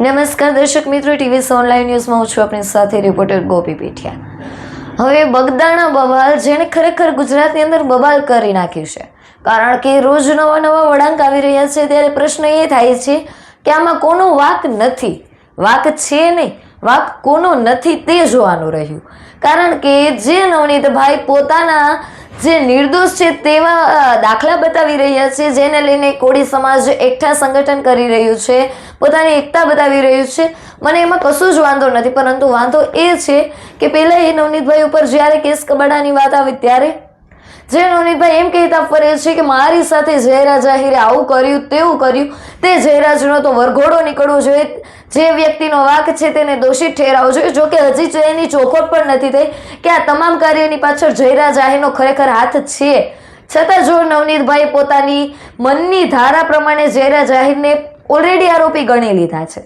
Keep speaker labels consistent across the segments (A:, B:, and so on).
A: નમસ્કાર દર્શક મિત્રો, ટીવી ઓનલાઈન ન્યૂઝમાં હું છું આપણી સાથે રિપોર્ટર ગોપી પીઠિયા. હવે બગદાણા બબાલ, જેણે ખરેખર ગુજરાતની અંદર બબાલ કરી નાખ્યું છે. કારણ કે રોજ નવા નવા વળાંક આવી રહ્યા છે, ત્યારે પ્રશ્ન એ થાય છે કે આમાં કોનો વાક નથી? વાક છે નહીં. વાક કોનો નથી તે જોવાનું રહ્યું. કારણ કે જે નવનીતભાઈ પોતાના જે નિર્દોષ છે તેવા દાખલા બતાવી રહ્યા છે, જેને લઈને કોળી સમાજ એકઠા સંગઠન કરી રહ્યું છે, પોતાની એકતા બતાવી રહ્યું છે. મને એમાં કશું જ વાંધો નથી, પરંતુ વાંધો એ છે કે પહેલાં એ નવનીતભાઈ ઉપર જ્યારે કેસ કબાડાની વાત આવી ત્યારે જે નવનીતભાઈ એમ કહેતા ફરે છે કે મારી સાથે જહેરા જાહેરે આવું કર્યું, તેવું કર્યું. તે જયરાજનો તો વરઘોડો નીકળવો જોઈએ. જે વ્યક્તિનો વાક છે તેને દોષિત ઠેરાવવો જોઈએ. જોકે હજી જ એની ચોખવટ પણ નથી થઈ કે આ તમામ કાર્યની પાછળ જહેરા આહિરનો ખરેખર હાથ છે. છતાં જો નવનીતભાઈ પોતાની મનની ધારા પ્રમાણે જહેરા જાહેરને ઓલરેડી આરોપી ગણી લીધા છે.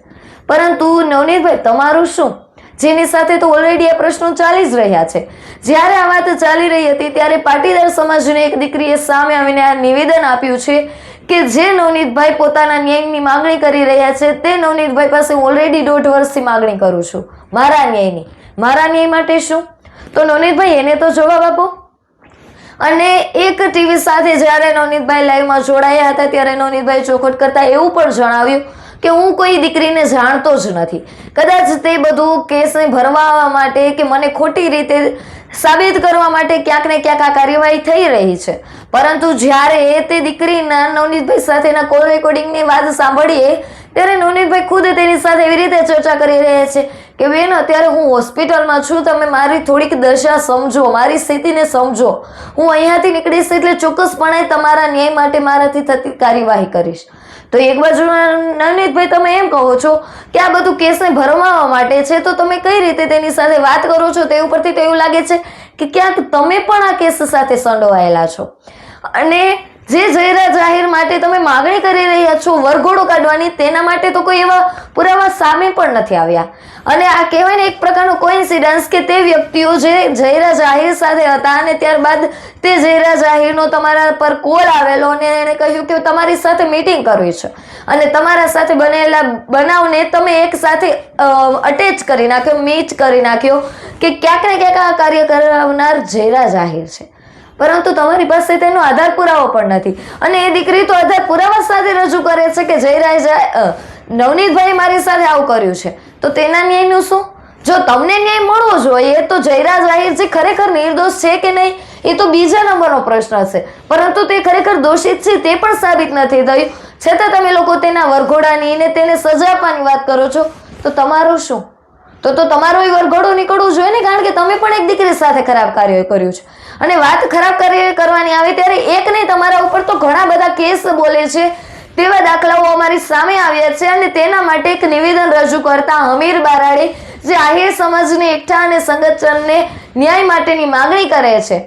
A: પરંતુ નવનીતભાઈ, તમારું શું? જેની સાથે તો ઓલરેડી આ પ્રશ્નો ચાલી જ રહ્યા છે. જ્યારે આ વાત ચાલી રહી હતી, ત્યારે પાટીદાર સમાજની એક દીકરીએ સામે આવીને આ નિવેદન આપ્યું છે કે જે નવનીતભાઈ પોતાના ન્યાયની માંગણી કરી રહ્યા છે, તે નવનીતભાઈ પાસે ઓલરેડી દોઢ વર્ષથી માંગણી કરું છું. મારા ન્યાયની. મારા ન્યાય માટે શું? તો નવનીતભાઈ, એને તો જવાબ આપો. અને એક ટીવી સાથે જ્યારે નવનીતભાઈ લાઈવમાં જોડાયા હતા, ત્યારે નવનીતભાઈ ચોખટ કરતા એવું પણ જણાવ્યું કે હું કોઈ દીકરીને જાણતો જ નથી. કદાચ તે બધું કેસને ભરવા માટે કે મને ખોટી રીતે સાબિત કરવા માટે ક્યાંક ને ક્યાંક આ કાર્યવાહી થઈ રહી છે. પરંતુ જ્યારે તે દીકરીના નવનીતભાઈ સાથેના કોલ રેકોર્ડિંગની વાત સાંભળીએ, ત્યારે નવનીતભાઈ ખુદ તેની સાથે એવી રીતે ચર્ચા કરી રહ્યા છે કે, બેન, અત્યારે હું હોસ્પિટલમાં છું, તમે મારી થોડીક દશા સમજો, મારી સ્થિતિને સમજો. હું અહીંયાથી નીકળીશ એટલે ચોક્કસપણે તમારા ન્યાય માટે મારાથી થતી કાર્યવાહી કરીશ. તો એક બાજુ નવનીતભાઈ તમે એમ કહો છો કે આ બધું કેસને ભરમાવવા માટે છે, તો તમે કઈ રીતે તેની સાથે વાત કરો છો? તે ઉપરથી તો એવું લાગે છે કે ક્યાંક તમે પણ આ કેસ સાથે સંડોવાયેલા છો. અને જે જયરા જાહેર માટે તમે માગણી કરી રહ્યા છો, વરઘોડો કાઢવાની, તેના માટે તો કોઈ એવા પુરાવા સામે પણ નથી આવ્યા. અને આ કહેવાય ને એક પ્રકારનો કોઇન્સિડન્સ કે તે વ્યક્તિઓ જે જયરા જાહેર સાથે હતા અને ત્યારબાદ તે જયરા જાહેરનો તમારા પર કોલ આવેલો અને એણે કહ્યું કે તમારી સાથે મીટિંગ કરવી છે. અને તમારા સાથે બનેલા બનાવને તમે એક સાથે અટેચ કરી નાખ્યો મીચ કરી નાખ્યો કે ક્યાંક ને ક્યાંક આ કાર્ય કરાવનાર જયરા જાહેર છે. પરંતુ તમારી પાસે તેનો આધાર પુરાવો પણ નથી. અને એ દીકરી તો આધાર પુરાવા સાથે રજૂ કરે છે કે જયરાજ નવનીતભાઈ મારી સાથે આવું કર્યું છે. તો તેના ન્યાયનું શું? જો તમને ન્યાય મળવો જોઈએ, તો જયરાજ આહિરજી ખરેખર નિર્દોષ છે કે નહીં, એ તો બીજા નંબરનો પ્રશ્ન છે. પરંતુ તે ખરેખર દોષિત છે, તે પણ સાબિત નથી થયું. છતાં તમે લોકો તેના વરઘોડાની ને તેને સજા આપવાની વાત કરો છો, તો તમારું શું? તો તો તમારો એ વરઘોડો નીકળવું જોઈએ ને, કારણ કે તમે પણ એક દીકરી સાથે ખરાબ કાર્ય કર્યું છે. અને વાત ખરાબ કાર્ય કરવાની આવે ત્યારે એક નહીં, તમારા ઉપર તો ઘણા બધા કેસ બોલે છે, તેવા દાખલાઓ અમારી સામે આવ્યા છે અને તેના માટે એક નિવેદન રજૂ કરતા હમીર બારાડે, જે આહિર સમાજની એકઠા અને સંગઠનને ન્યાય માટેની માગણી કરે છે.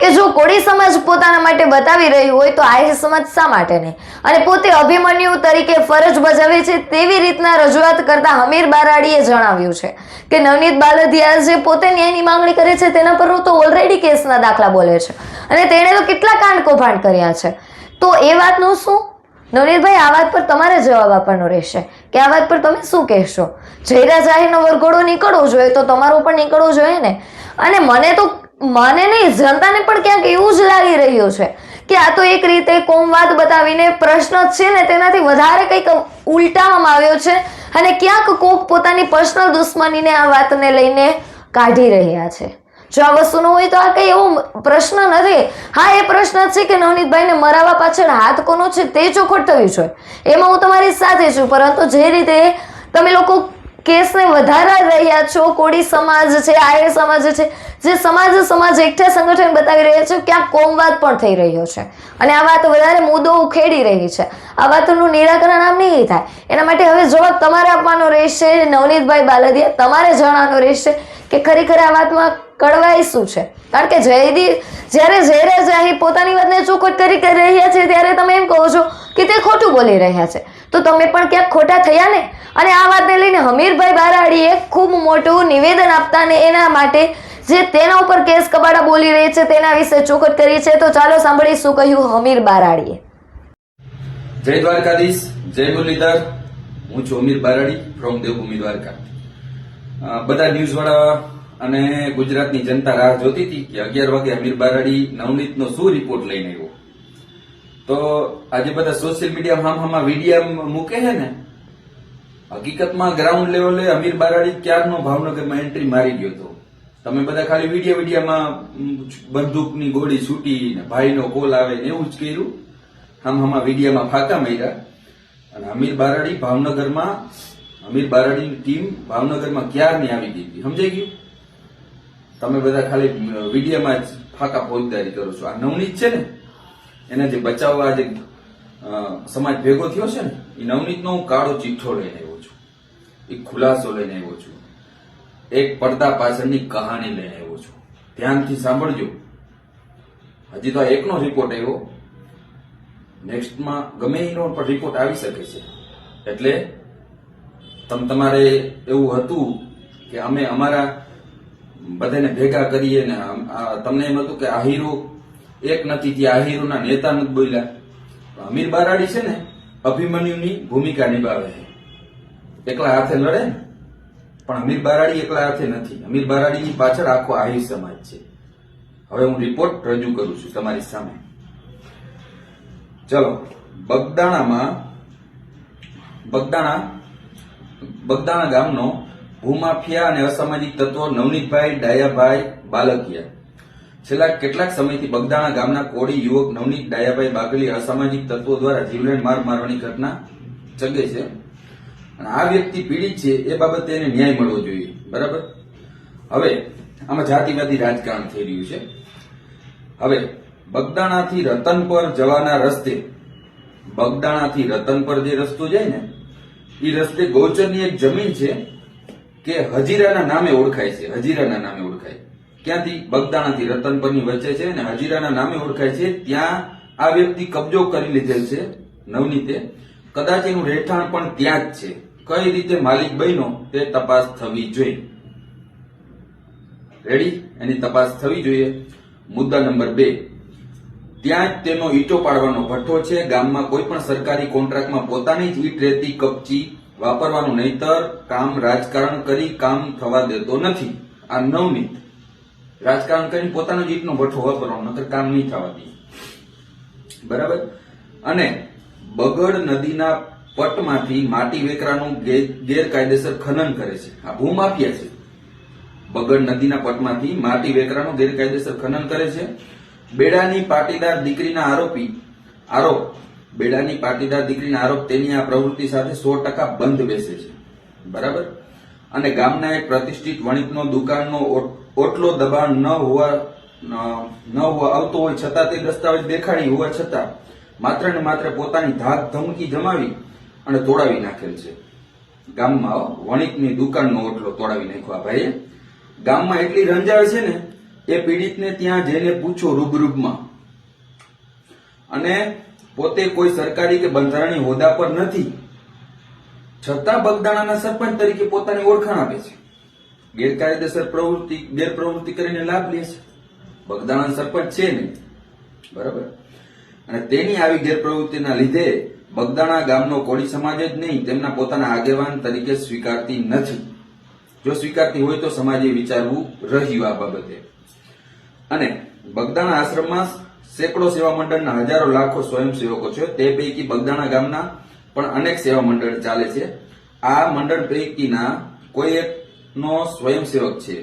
A: કે જો કોળી સમાજ પોતાના માટે બતાવી રહ્યું હોય તો આહિર સમાજ શા માટે નહીં? અને પોતે અભિમન્યુ તરીકે ફરજ બજાવે છે તેવી રીતના રજૂઆત કરતા હમીર બારાડીએ જણાવ્યું છે કે નવનીત બાલધિયા જે પોતે ન્યાયની માંગણી કરે છે તેના પર તો ઓલરેડી કેસના દાખલા બોલે છે. અને તેણે તો કેટલા કાંડ કૌભાંડ કર્યા છે. તો એ વાતનું શું? નવનીતભાઈ, આ વાત પર તમારે જવાબ આપવાનો રહેશે. કે આ વાત પર તમે શું કહેશો? જયરા જાહેરનો વરઘોડો નીકળવો જોઈએ તો તમારો પણ નીકળવો જોઈએ ને? અને મને તો મને નહીં, જનતાને પણ ક્યાંક એવું જ લાગી રહ્યું છે કે આ તો એક રીતે કોમવાદ બતાવીને પ્રશ્ન છે ને તેનાથી વધારે કંઈક ઉલટાવવામાં આવ્યો છે અને ક્યાંક કોક પોતાની પર્સનલ દુશ્મનીને આ વાતને લઈને કાઢી રહ્યા છે. જો આ વસ્તુ ન હોય તો આ કંઈ એવો પ્રશ્ન નથી. હા, એ પ્રશ્ન છે કે નવનીતભાઈને મરાવા પાછળ હાથ કોનો છે તે ચોખવટ થયું જોઈએ. એમાં હું તમારી સાથે છું, પરંતુ જે રીતે તમે લોકો કેસને વધારા રહ્યા છો? કોળી સમાજ છે, આર્ય સમાજ છે, જે સમાજ સમાજ એકઠા સંગઠન બતાવી રહ્યા છે, ક્યાંક કોમવાદ પણ થઈ રહ્યો છે. અને આ વાત વધારે મુદ્દો ઉખેડી રહી છે. આ વાતનું નિરાકરણ આમ નહીં થાય. એના માટે હવે જવાબ તમારે આપવાનો રહેશે, નવનીતભાઈ બાલદિયા. તમારે જણાવવાનો રહેશે કે ખરેખર આ વાતમાં કડવાઈ શું છે? કારણ કે જયદી, જ્યારે જયરાજ આહિર પોતાની વાતને કરી કરી રહ્યા છે, ત્યારે તમે એમ કહો છો કે તે ખોટું બોલી રહ્યા છે. તો તમે પણ ક્યાંક ખોટા થયા ને? અને આ વાતને લઈને હમીરભાઈ બારાડીએ ખૂબ મોટું નિવેદન આપતા ને એના માટે જે તેના ઉપર કેસ કબાડા બોલી રહી છે તેના વિશે ચોખટ કરી છે. તો ચાલો સાંભળી શું કહ્યું હમીર બારાડીએ.
B: જય દ્વારકાધીશ, જય મુરલીધર. હું છું અમીર બારાડી ફ્રોમ દેવભૂમિ દ્વારકા. બધા ન્યૂઝ વાળા અને ગુજરાતની જનતા રાહ જોતી હતી કે અગિયાર વાગે અમીર બારાડી નવનીતનો શું રિપોર્ટ લઈને આવ્યો? તો આજે બધા સોશિયલ મીડિયા હામ હામાં વીડિયો મૂકે છે ને? હકીકતમાં ગ્રાઉન્ડ લેવલે અમીર બારાડી ક્યારનો ભાવનગરમાં એન્ટ્રી મારી ગયો હતો? તમે બધા ખાલી વીડિયો વિડીયામાં બંદૂકની ગોળી છૂટી ને ભાઈનો કોલ આવે ને એવું જ કર્યું. હામ હામાં વિડીયામાં ફાકા માર્યા. અને અમીર બારાડી ભાવનગરમાં, અમીર બારાડીની ટીમ ભાવનગરમાં ક્યારની આવી ગઈ હતી? સમજાઈ ગયું? તમે બધા ખાલી વિડીયામાં જ ફાકા ફોજદારી કરો છો. આ નવનીત છે ને? એને જે બચાવવા જે સમાજ ભેગો થયો છે ને, એ નવનીતનો હું કાળો ચિઠ્ઠો લઈને આવ્યો છું. એ ખુલાસો લઈને આવ્યો છું. એક પડદા પાછળની કહાણી લઈને આવ્યો છું. ધ્યાનથી સાંભળજો. હજી તો એકનો રિપોર્ટ આવ્યો. નેક્સ્ટમાં ગમે એનો પણ રિપોર્ટ આવી શકે છે. એટલે તમ તમારે એવું હતું કે અમે અમારા બધાને ભેગા કરીએ ને તમને એમ હતું કે આ હીરો એક નથી ત્યાં આ હીરોના નેતા નથી બોલ્યા. અમીર બારાડી છે ને, અભિમન્યુની ભૂમિકા નિભાવે છે. એકલા હાથે લડે ને, પણ અમીર બારાડી એકલા હાથે નથી. અમીર બારાડીની પાછળ આખો આહિર સમાજ છે. હવે હું રિપોર્ટ રજૂ કરું છું તમારી સામે. ચલો, બગદાણામાં, બગદાણા બગદાણા ગામનો ભૂમાફિયા અને અસામાજિક તત્વો નવનીતભાઈ, ડાયાભાઈ બાલકિયા. છેલ્લા કેટલાક સમયથી બગદાણા ગામના કોળી યુવક નવનીત ડાયાભાઈ બાગલી અસામાજિક તત્વો દ્વારા જીવલેણ માર મારવાની ઘટના ચગે છે. અને આ વ્યક્તિ પીડિત છે એ બાબતે એને ન્યાય મળવો જોઈએ. બરાબર? હવે આમાં જાતિવાદી રાજકારણ થઈ રહ્યું છે. હવે બગદાણાથી રતન પર જવાના રસ્તે, બગદાણાથી રતન પર જે રસ્તો જાય ને, એ રસ્તે ગૌચરની એક જમીન છે કે હજીરાના નામે ઓળખાય છે. હજીરાના નામે ઓળખાય. ક્યાંથી? બગદાણાથી. રતનપરની વચ્ચે છે અને હજીરાના નામે ઓળખાય છે. ત્યાં આ વ્યક્તિ કબજો કરી લીધેલ છે, નવનીતે. કદાચ એનું રહેઠાણ પણ ત્યાં જ છે. કઈ રીતે માલિક બન્યો તે તપાસ થવી જોઈએ. રેડી એની તપાસ થવી જોઈએ. મુદ્દા નંબર બે. ત્યાં જ તેનો ઈટો પાડવાનો ભઠ્ઠો છે. ગામમાં કોઈ પણ સરકારી કોન્ટ્રાક્ટમાં પોતાની જ ઈટ રેતી કપચી વાપરવાનું નહીતર કામ રાજકારણ કરી કામ થવા દેતો નથી. આ નવનીત. રાજકારણ કરીને પોતાનો જીતનો ભઠ્ઠો વાપરવાનો નતર કામ નહીં થવા દે. બરાબર? અને બગડ નદીના પટમાંથી માટી વેકરાનું ગેરકાયદેસર ખનન કરે છે. આ ભૂમાફિયા છે. બગડ નદીના પટમાંથી માટી વેકરાનું ગેરકાયદેસર ખનન કરે છે. બેડાની પાટીદાર દીકરીના આરોપી, આરોપ, બેડાની પાટીદાર દીકરીના આરોપ તેની આ પ્રવૃત્તિ સાથે સો ટકા બંધ બેસે છે. બરાબર? અને ગામના એક પ્રતિષ્ઠિત વણિકનો દુકાનનો ઓટલો દબાણ ન હોવા, ન- હોવા આવતો હોય છતાં તે દસ્તાવેજ દેખાડી હોવા છતાં માત્ર ને માત્ર પોતાની ધાક ધમકી જમાવી અને તોડાવી નાખેલ છે. ગામમાં વણિકની દુકાનનો ઓટલો તોડાવી નાખ્યો. આ ભાઈએ ગામમાં એટલી રંજાય છે ને, એ પીડિતને ત્યાં જઈને પૂછો રૂબરૂબમાં. અને પોતે કોઈ સરકારી કે બંધારણીય હોદ્દા પર નથી. છતાં બગદાણાના સરપંચ તરીકે પોતાની ઓળખાણ આપે છે. ગેરકાયદેસર પ્રવૃત્તિ, ગેરપ્રવૃત્તિ કરીને લાભ લે છે. બગદાણા સરપંચ છે ને? બરાબર. અને તેની આવી ગેરપ્રવૃત્તિના લીધે બગદાણા ગામનો કોળી સમાજ જ નહીં, તેમના પોતાના આગેવાન તરીકે સ્વીકારતી નથી. જો સ્વીકારતી હોય તો સમાજે વિચારવું રહ્યું આ બાબતે. અને બગદાણા આશ્રમમાં સેંકડો સેવા મંડળના હજારો લાખો સ્વયંસેવકો છે, તે પૈકી બગદાણા ગામના પણ અનેક સેવા મંડળ ચાલે છે. આ મંડળ પૈકીના કોઈ એકનો સ્વયંસેવક છે.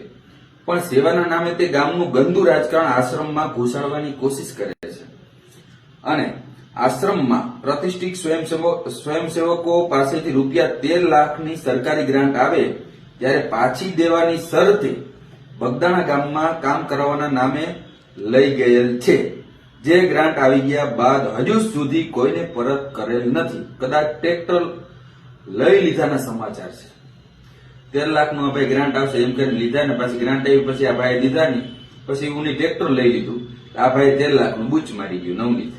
B: પણ સેવાના નામે તે ગામનું ગંદુ રાજકારણ આશ્રમમાં ઘુસાડવાની કોશિશ કરે છે. અને આશ્રમમાં પ્રતિષ્ઠિત સ્વયંસેવક પાસેથી રૂપિયા તેર લાખની સરકારી ગ્રાન્ટ આવે, ત્યારે પાછી દેવાની શરતે બગદાણા ગામમાં કામ કરવાના નામે લઈ ગયેલ છે. જે ગ્રાન્ટ આવી ગયા બાદ હજુ સુધી કોઈને પરત કરેલ નથી. કદાચ ટ્રેક્ટર લઈ લીધાના સમાચાર છે. તેર લાખનું ભાઈ ગ્રાન્ટ આવશે, એમ કરીને લીધા ને પછી ગ્રાન્ટ આવી, પછી આ ભાઈ લીધા ની પછી હું ટ્રેક્ટર લઈ લીધું. આ ભાઈ તેર લાખનું બૂચ મારી ગયું, નવનીત.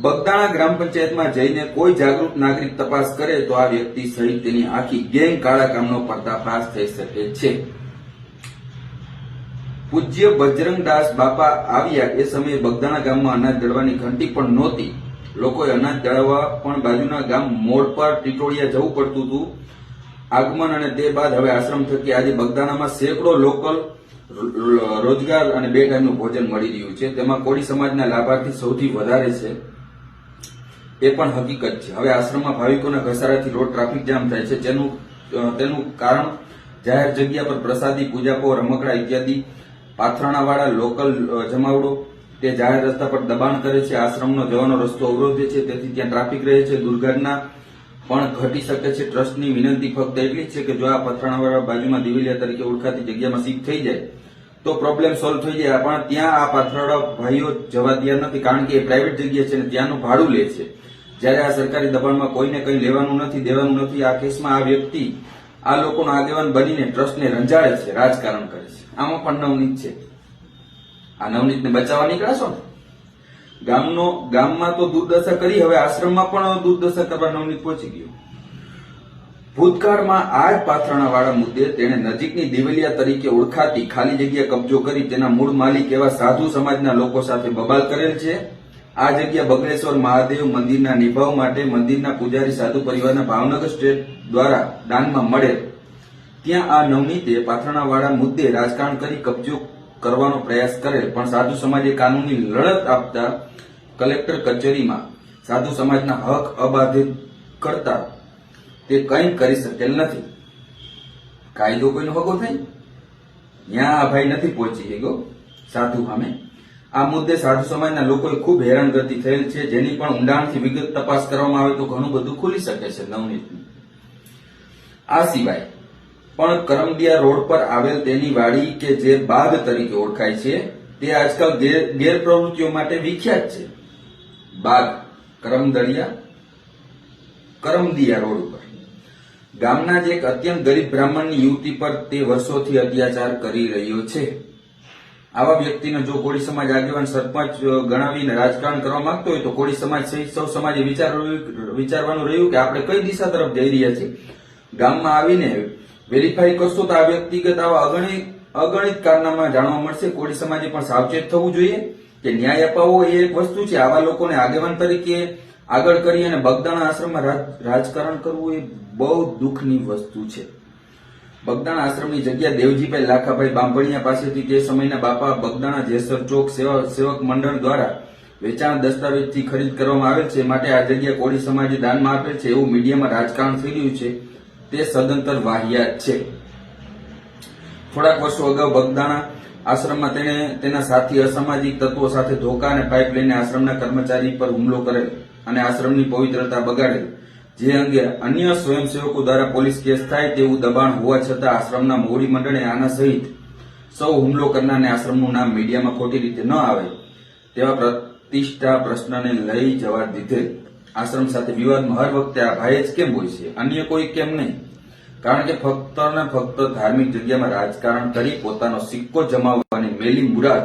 B: બગદાણા ગ્રામ પંચાયતમાં જઈને કોઈ જાગૃત નાગરિક તપાસ કરે તો આ વ્યક્તિ સહિત તેની આખી ગેંગ કાળા કામનો પર્દાફાશ થઈ શકે છે. પૂજ્ય બજરંગદાસ બાપા આવ્યા એ સમયે બગદાણા ગામમાં અનાજ દળવાની ઘંટી પણ નહોતી. લોકોએ અનાજ દળવા પણ બાજુના ગામ મોડ પર ટીટોળિયા જવું પડતું હતું. આગમન અને તે બાદ હવે આશ્રમ થકી આજે બગદાણામાં સેંકડો લોકલ રોજગાર અને બે ટાઈમનું ભોજન મળી રહ્યું છે. તેમાં કોળી સમાજના લાભાર્થી સૌથી વધારે છે. એ પણ હકીકત છે. હવે આશ્રમમાં ભાવિકોના ઘસારાથી રોડ ટ્રાફિક જામ થાય છે. તેનું તેનું કારણ જાહેર જગ્યા પર પ્રસાદી, પૂજાપો, રમકડા ઇત્યાદિ પાથરણાવાળા લોકલ જમાવડો તે જાહેર રસ્તા પર દબાણ કરે છે. આશ્રમનો જવાનો રસ્તો અવરોધે છે. તેથી ત્યાં ટ્રાફિક રહે છે. દુર્ઘટના પણ ઘટી શકે છે. ટ્રસ્ટની વિનંતી ફક્ત એટલી છે કે જો આ પથરાણાવાળા બાજુમાં દિવેલિયા તરીકે ઓળખાતી જગ્યામાં શિફ્ટ થઈ જાય, તો પ્રોબ્લેમ સોલ્વ થઈ જાય. પણ ત્યાં આ પાથરાળા ભાઈઓ જવા તૈયાર નથી, કારણ કે એ પ્રાઇવેટ જગ્યા છે અને ત્યાંનું ભાડું લે છે. જ્યારે આ સરકારી દબાણમાં કોઈને કંઈ લેવાનું નથી, દેવાનું નથી, આ કેસમાં આ વ્યક્તિ આ લોકોનો આગેવાન બનીને ટ્રસ્ટને રંજાડે છે, રાજકારણ કરે છે. આમાં પણ નવનીત છે. આ નવનીતને બચાવવા નીકળાશો ને? ગામનો, ગામમાં તો દુર્દશા કરી, હવે આશ્રમમાં પણ દુર્દશા કરવા નવનીત પહોંચી ગયો. ભૂતકાળમાં આ જ પાથરણાવાળા મુદ્દે તેણે નજીકની દિવેલિયા તરીકે ઓળખાતી ખાલી જગ્યા કબજો કરી તેના મૂળ માલિક એવા સાધુ સમાજના લોકો સાથે બબાલ કરેલ છે. આ જગ્યા બગલેશ્વર મહાદેવ મંદિરના નિભાવ માટે મંદિરના પૂજારી સાધુ પરિવારના ભાવનગર સ્ટેટ દ્વારા દાનમાં મળેલ ત્યાં આ નવનીતે પાથરણાવાળા મુદ્દે રાજકારણ કરી કબજો કરવાનો પ્રયાસ કરેલ, પણ સાધુ સમાજે કાનૂની લડત આપતા કલેક્ટર કચેરીમાં સાધુ સમાજના હક અબાધિત કરતા તે કંઈ કરી શકેલ નથી. કાયદો કોઈનો હગો થાય? ત્યાં આ ભાઈ નથી પહોંચી શક્યો સાધુ સામે. આ મુદ્દે સાધુ સમાજના લોકોએ ખૂબ હેરાનગતિ થયેલ છે. જેની પણ ઊંડાણથી વિગત તપાસ કરવામાં આવે તો ઘણું બધું ખુલી શકે છે નવનીતની. આ સિવાય પણ કરમદિયા રોડ પર આવેલ તેની વાડી કે જે બાગ તરીકે ઓળખાય છે, તે આજકાલ ગેર- ગેરપ્રવૃત્તિઓ માટે વિખ્યાત છે. બાગ, કરમદળિયા, કરમદિયા રોડ ઉપર. ગામના જ એક અત્યંત ગરીબ બ્રાહ્મણની યુવતી પર તે વર્ષોથી અત્યાચાર કરી રહ્યો છે. આવા વ્યક્તિને જો કોળી સમાજ આગેવાન સરપંચ ગણાવીને રાજકારણ કરવા માંગતો હોય તો કોળી સમાજ સહિત સૌ સમાજે વિચારવું- વિચારવાનું રહ્યું કે આપણે કઈ દિશા તરફ જઈ રહ્યા છીએ? ગામમાં આવીને વેરીફાઈ કરશો તો આ વ્યક્તિગત આવા અગણિત અગણિત કારનામા જાણવા મળશે. કોળી સમાજે પણ સાવચેત થવું જોઈએ કે ન્યાય અપાવવો એ એક વસ્તુ છે. આવા લોકોને આગેવાન તરીકે આગળ કરી અને બગદાણા આશ્રમમાં રાજ- રાજકારણ કરવું એ બહુ દુઃખની વસ્તુ છે. બગદાણા આશ્રમની જગ્યા દેવજીભાઈ લાખાભાઈ બાંભણિયા પાસેથી તે સમયના બાપા બગદાણા જેસર ચોક સેવા, સેવક મંડળ દ્વારા વેચાણ દસ્તાવેજથી ખરીદ કરવામાં આવે છે. માટે આ જગ્યા કોળી સમાજે દાનમાં આપે છે. એવું મીડિયામાં રાજકારણ થઈ રહ્યું છે. તે સદંતર વાહિયાત છે. થોડાક વર્ષો અગાઉ બગદાણા આશ્રમમાં તેણે તેના સાથી અસામાજિક તત્વો સાથે ધોકા અને પાઇપ લઈને આશ્રમના કર્મચારી પર હુમલો કરેલ અને આશ્રમની પવિત્રતા બગાડેલ. જે અંગે અન્ય સ્વયંસેવકો દ્વારા પોલીસ કેસ થાય તેવું દબાણ હોવા છતાં આશ્રમના મોવડી મંડળે આના સહિત સૌ હુમલો કરનારને આશ્રમનું નામ મીડિયામાં ખોટી રીતે ન આવે તેવા પ્રતિષ્ઠા પ્રશ્નને લઈ જવા દીધે આશ્રમ સાથે વિવાદમાં હર વખતે આ ભાઈ જ કેમ હોય છે? અન્ય કોઈ કેમ નહીં? કારણ કે ફક્ત ને ફક્ત ધાર્મિક જગ્યામાં રાજકારણ કરી પોતાનો સિક્કો જમાવવાની મેલી મુરાદ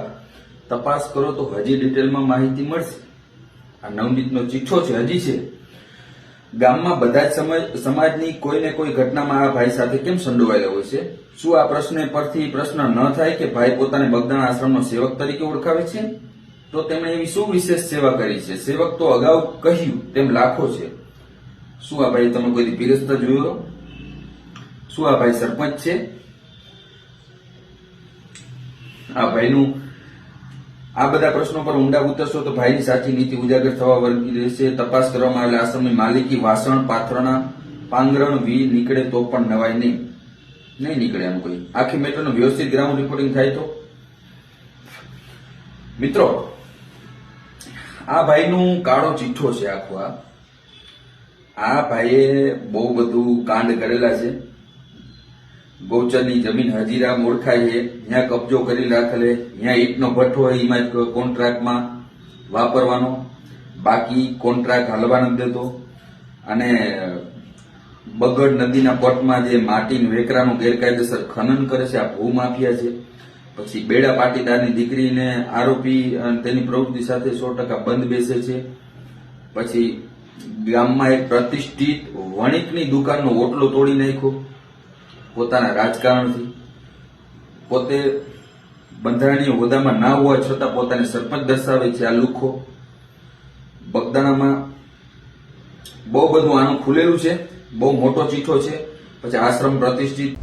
B: તપાસ કરો તો હજી ડિટેલમાં માહિતી મળશે. આ નવનીતનો ચીઠો છે, હજી છે. ગામમાં બધા જ સમાજની સમાજની કોઈને કોઈ ઘટનામાં આ ભાઈ સાથે કેમ સંડોવાયેલા હોય છે? શું આ પ્રશ્ન પરથી પ્રશ્ન ન થાય કે ભાઈ પોતાને બગદાણા આશ્રમનો સેવક તરીકે ઓળખાવે છે? તો તેમણે એવી શું વિશેષ સેવા કરી છે? સેવક તો અગાઉ કહ્યું, તેમ લાખો છે. શું આ ભાઈ તમે કોઈ પીરસતા જોયો? શું આ ભાઈ સરપંચ છે? આ ભાઈનું આ બધા પ્રશ્નો પર ઊંડા ઉતરશો તો ભાઈની સાચી નીતિ ઉજાગર થવા વર્ગી રહેશે. તપાસ કરવામાં આવેલા આશ્રમની માલિકી વાસણ, પાથરણા, પાંગરણ વી નીકળે તો પણ નવાય નહીં. નહીં નીકળે એમ કોઈ. આખી મેટરનું વ્યવસ્થિત ગ્રાઉન્ડ રિપોર્ટિંગ થાય તો? મિત્રો, આ ભાઈનું કાળો ચિઠ્ઠો છે આખો આ. આ ભાઈએ બહુ બધું કાંડ કરેલા છે. ગૌચરની જમીન હજીરા ઓળખાય છે. ત્યાં કબજો કરી રાખેલે. ત્યાં ઈટનો ભઠ્ઠો હોય એમાં જ કોન્ટ્રાક્ટમાં વાપરવાનો. બાકી કોન્ટ્રાક્ટ હાલવા નથી દેતો. અને બગડ નદીના પટમાં જે માટીનું વેકરાનું ગેરકાયદેસર ખનન કરે છે, આ ભૂમાફિયા છે. પછી બેડા પાટીદારની દીકરીને આરોપી તેની પ્રવૃત્તિ સાથે સો ટકા બંધ બેસે છે. પછી ગામમાં એક પ્રતિષ્ઠિત વણિકની દુકાનનો ઓટલો તોડી નાખ્યો. પોતાના રાજકારણથી. પોતે બંધારણીય હોદ્દામાં ના હોવા છતાં પોતાને સરપંચ દર્શાવે છે આ લુખો. બગદાણામાં બહુ બધું આનું ખુલેલું છે, બહુ મોટો ચીઠો છે, પછી આશ્રમ પ્રતિષ્ઠિત.